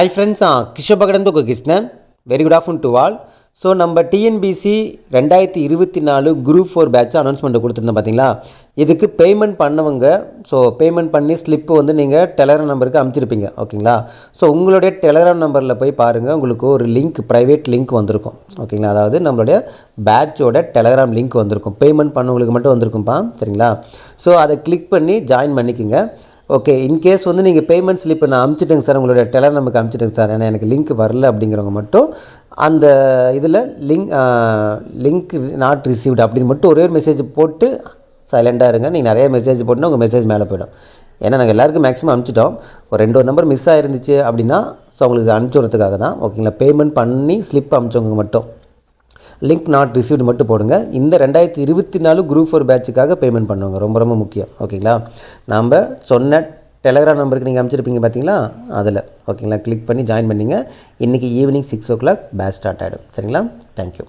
ஐ friends கிஷோபகடன் கு Krishnan. Very good afternoon to all so நம்ம டிஎன்பிசி ரெண்டாயிரத்தி இருபத்தி நாலு குரூப் ஃபோர் பேட்ச் அனௌன்ஸ்மெண்ட் கொடுத்துருந்தோம் பார்த்தீங்களா இதுக்கு பேமெண்ட் பண்ணவங்க ஸோ பேமெண்ட் பண்ணி ஸ்லிப்பு வந்து நீங்கள் டெலகிராம் நம்பருக்கு அனுப்பிச்சிருப்பீங்க ஓகேங்களா? ஸோ உங்களுடைய டெலகிராம் நம்பரில் போய் பாருங்கள் உங்களுக்கு ஒரு லிங்க் ப்ரைவேட் லிங்க் வந்திருக்கும் ஓகேங்களா? அதாவது நம்மளுடைய பேட்சோட டெலகிராம் லிங்க் வந்திருக்கும். பேமெண்ட் பண்ணவங்களுக்கு மட்டும் வந்திருக்கும்ப்பா சரிங்களா? ஸோ அதை கிளிக் பண்ணி ஜாயின் பண்ணிக்கோங்க. ஓகே இன்கேஸ் வந்து நீங்கள் பேமெண்ட் ஸ்லிப் நான் அமுச்சிட்டேங்க சார் உங்களுடைய டெலர் நமக்கு அனுப்பிச்சிட்டேங்க சார் ஏன்னா எனக்கு லிங்க் வரல அப்படிங்கிறவங்க மட்டும் அந்த இதில் லிங்க் லிங்க் நாட் ரிசீவ்டு அப்படின்னு மட்டும் ஒரே ஒரு மெசேஜ் போட்டு சைலண்டாக இருங்க. நீங்கள் நிறைய மெசேஜ் போட்டுனா உங்கள் மெசேஜ் மேலே போயிடும். ஏன்னா நாங்கள் எல்லாருக்கும் மேக்ஸிமம் அனுப்பிச்சிட்டோம் ஒரு ரெண்டு ஒரு நம்பர் மிஸ் ஆயிருந்துச்சு அப்படின்னா ஸோ உங்களுக்கு அனுப்பிச்சி விட்றதுக்காக தான். ஓகேங்களா பேமெண்ட் பண்ணி ஸ்லிப் அனுப்பிச்சவங்க மட்டும். லிங்க் நாட் ரிசீவ்டு மட்டும் போடுங்க. இந்த ரெண்டாயிரத்தி இருபத்தி நாலு குரூப் ஃபோர் பேட்சுக்காக பேமெண்ட் பண்ணுவாங்க. ரொம்ப ரொம்ப முக்கியம். ஓகேங்களா நாம் சொன்ன டெலகிராம் நம்பருக்கு நீங்கள் அனுப்பிச்சிருப்பீங்க பார்த்தீங்களா அதில். ஓகேங்களா கிளிக் பண்ணி ஜாயின் பண்ணிங்க. இன்றைக்கி evening six o'clock batch start ஆகிடும் சரிங்களா தேங்க்யூ